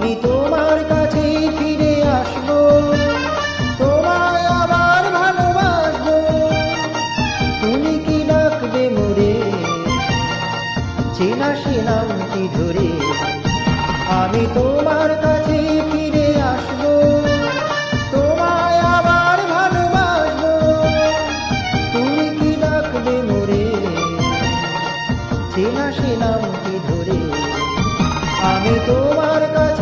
আমি তোমার কাছে ফিরে আসব। তোমায় আবার ভালোবাসবো। তুমি কি ডাকবে মোরে? চেনা সে নামটি ধরে আমি তোমার কাছে ফিরে আসব। তোমায় আবার ভালোবাসবো। তুমি কি ডাকবে মোরে? চেনা সে নামটি ধরে আমি তোমার কাছে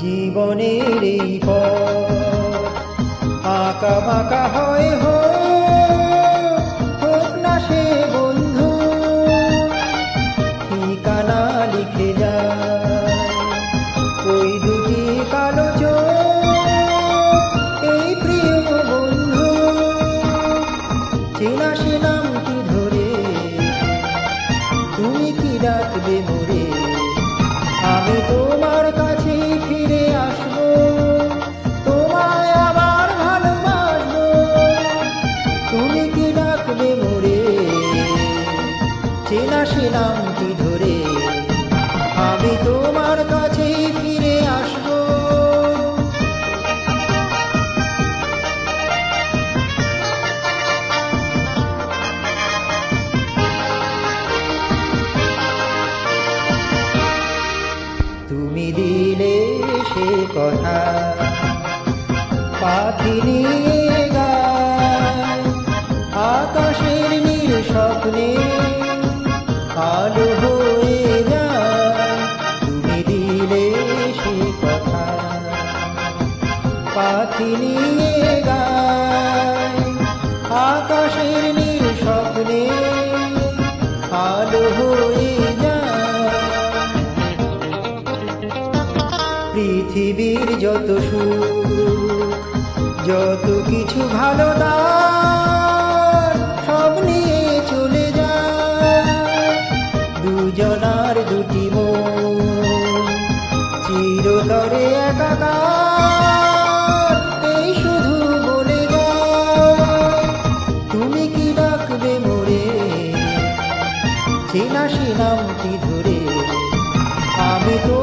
জীবনের এই আঁকা বাঁকা হয় হোক না সে বন্ধু। ঠিকানা লিখে যায়। ওই দুটি কালো এই প্রিয় বন্ধু। চেনা সে নামটি ধরে, তুমি কি ডাকবে মোরে? আমি তোমার কাছে চেনা সে নামটি ধরে আমি তোমার কাছে ফিরে আসব। তুমি দিলে সে কথা। পাখি নিয়ে গায়, আকাশের নীল স্বপ্নে আলো হয়ে তুমি দিলে সে কথা। পাখি নিয়ে গায়, আকাশের পৃথিবীর যত সুখ, যত কিছু ভালো দান সব নিয়ে চলে যায় দুজনার দুটি মন, চিরতরে একাকার, এই শুধু বলে যায় তুমি কি ডাকবে মোরে? চেনা সে ধরে, আমি আসব